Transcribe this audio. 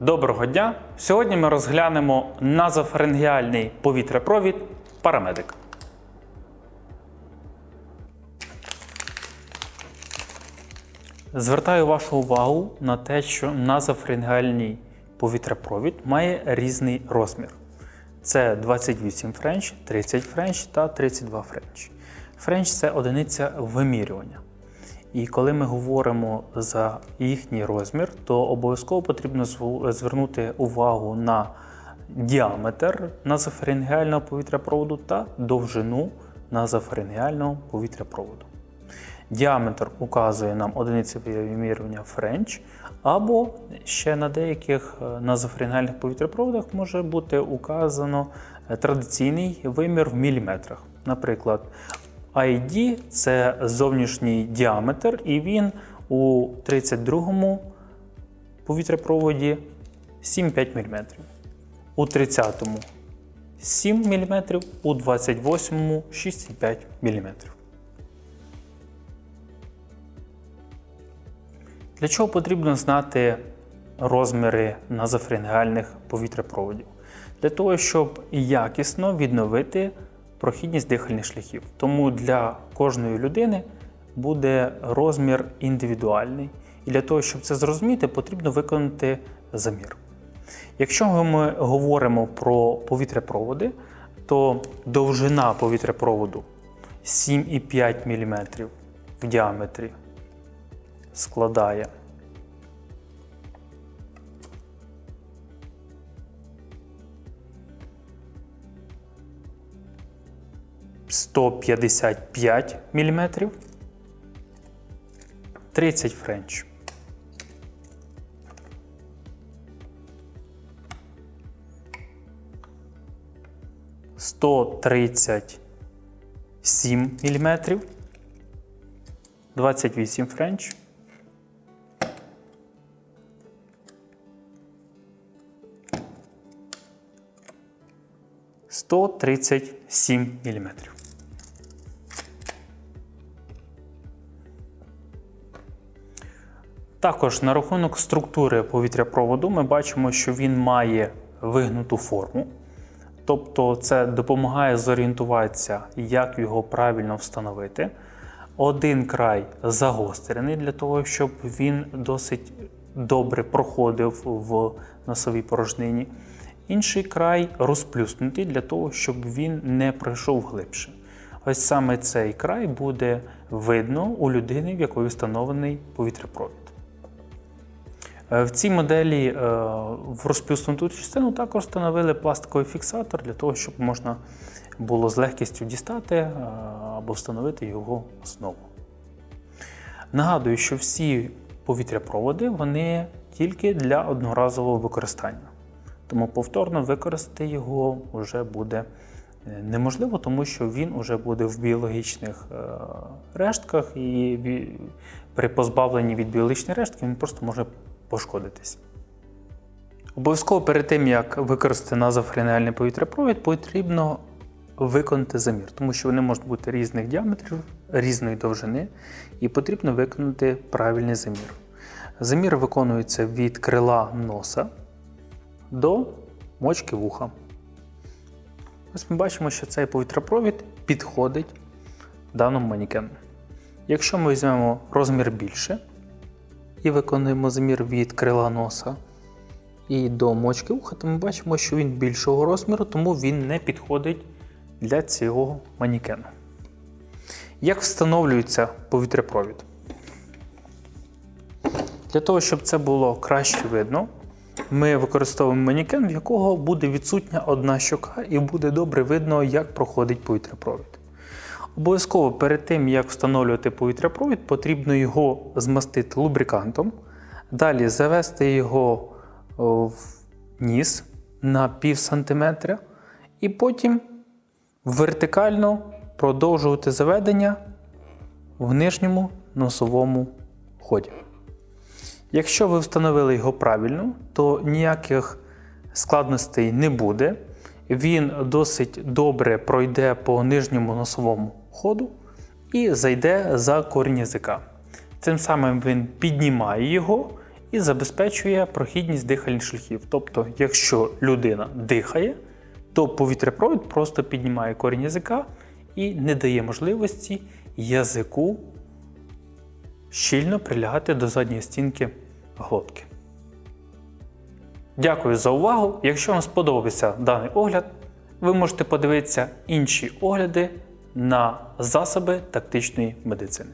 Доброго дня! Сьогодні ми розглянемо назофарингеальний повітряпровід Парамедик. Звертаю вашу увагу на те, що назофарингеальний повітряпровід має різний розмір. Це 28 френч, 30 френч та 32 френч. Френч це одиниця вимірювання. І коли ми говоримо за їхній розмір, то обов'язково потрібно звернути увагу на діаметр назофарингеального повітряпроводу та довжину назофарингеального повітряпроводу. Діаметр указує нам одиниці вимірювання Френч, або ще на деяких е, назофарингеальних повітряпроводах може бути указано е, традиційний вимір в міліметрах. Наприклад, ID – це зовнішній діаметр, і він у 32-му повітряпроводі 7,5 мм. У 30-му 7 мм, у 28-му 6,5 мм. Для чого потрібно знати розміри назофарингеальних повітряпроводів? Для того, щоб якісно відновити прохідність дихальних шляхів. Тому для кожної людини буде розмір індивідуальний. І для того, щоб це зрозуміти, потрібно виконати замір. Якщо ми говоримо про повітряпроводи, то довжина повітряпроводу 7,5 мм в діаметрі складає 155 мм, 30 френч. Сто тридцять сім міліметрів, двадцять вісім френч. Сто тридцять сім міліметрів. Також на рахунок структури повітряпроводу ми бачимо, що він має вигнуту форму. Тобто це допомагає зорієнтуватися, як його правильно встановити. Один край загострений для того, щоб він досить добре проходив в носовій порожнині. Інший край розплюснутий для того, щоб він не пройшов глибше. Ось саме цей край буде видно у людини, в якої встановлений повітряпровід. Е, В цій моделі е, в розплюснуту частину також встановили пластиковий фіксатор для того, щоб можна було з легкістю дістати е, або встановити його знову. Нагадую, що всі повітряпроводи вони тільки для одноразового використання. Тому повторно використати його вже буде неможливо, тому що він вже буде в біологічних рештках, і при позбавленні від біологічних рештки він просто може пошкодитись. Обов'язково перед тим, як використати назофренеальний повітряпровід, потрібно виконати замір, тому що вони можуть бути різних діаметрів, різної довжини, і потрібно виконати правильний замір. Замір виконується від крила носа до мочки вуха. Ось ми бачимо, що цей повітряпровід підходить даному манікену. Якщо ми візьмемо розмір більше і виконуємо замір від крила носа і до мочки вуха, то ми бачимо, що він більшого розміру, тому він не підходить для цього манікену. Як встановлюється повітряпровід? Для того, щоб це було краще видно, ми використовуємо манікен, в якого буде відсутня одна щока, і буде добре видно, як проходить повітряпровід. Обов'язково перед тим, як встановлювати повітряпровід, потрібно його змастити лубрикантом, далі завести його в ніс на пів сантиметра, і потім вертикально продовжувати заведення в нижньому носовому ході. Якщо ви встановили його правильно, то ніяких складностей не буде. Він досить добре пройде по нижньому носовому ходу і зайде за корінь язика. Цим самим він піднімає його і забезпечує прохідність дихальних шляхів. Тобто, якщо людина дихає, то повітряпровід просто піднімає корінь язика і не дає можливості язику щільно прилягати до задньої стінки глотки. Дякую за увагу. Якщо вам сподобався даний огляд, ви можете подивитися інші огляди на засоби тактичної медицини.